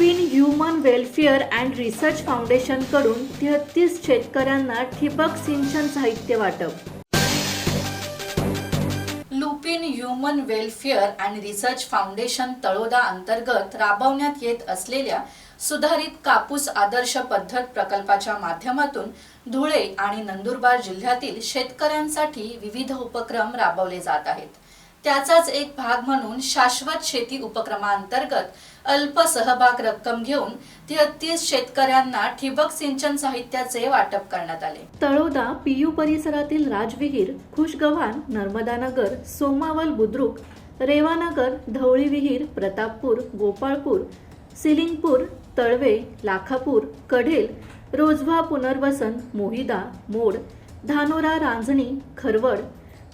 Human welfare and research फाउंडेशनकडून तेहतीस शेतकऱ्यांना ठिबक सिंचन साहित्य वाटप. Lupin human welfare and research foundation Taloda अंतर्गत राबवण्यात येत असलेल्या सुधारित कापूस आदर्श पद्धत प्रकल्पाच्या माध्यमातून धुळे आणि नंदुरबार जिल्ह्यातील शेतकऱ्यांसाठी विविध उपक्रम राबवले जात आहेत. त्याचाच एक भाग म्हणून शाश्वत शेती उपक्रमांतर्गत अल्प सहभाग रक्कम घेऊन तेहतीस शेतकऱ्यांना ठिबक सिंचन साहित्याचे वाटप करण्यात आले. तळोदा पीयू परिसरातील राजविहीर खुशगव्हाण नर्मदानगर सोमावल बुद्रुक रेवानगर धवळी विहीर प्रतापपूर गोपाळपूर सिलिंगपूर तळवे लाखापूर कढेल रोजवा पुनर्वसन मोहिदा मोड धानोरा रांजणी खरवड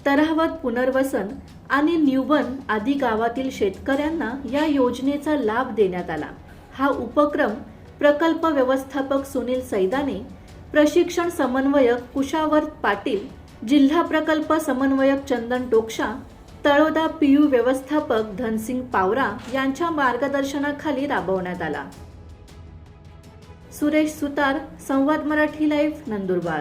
तरावत पुनर्वसन आणि न्यूबन आदी गावातील शेतकऱ्यांना या योजनेचा लाभ देण्यात आला. हा उपक्रम प्रकल्प व्यवस्थापक सुनील सैदाने प्रशिक्षण समन्वयक कुशावर्त पाटील जिल्हा प्रकल्प समन्वयक चंदन टोकशा तळोदा पीयू व्यवस्थापक धनसिंग पावरा यांच्या मार्गदर्शनाखाली राबवण्यात आला. सुरेश सुतार संवाद मराठी लाईव्ह नंदुरबार.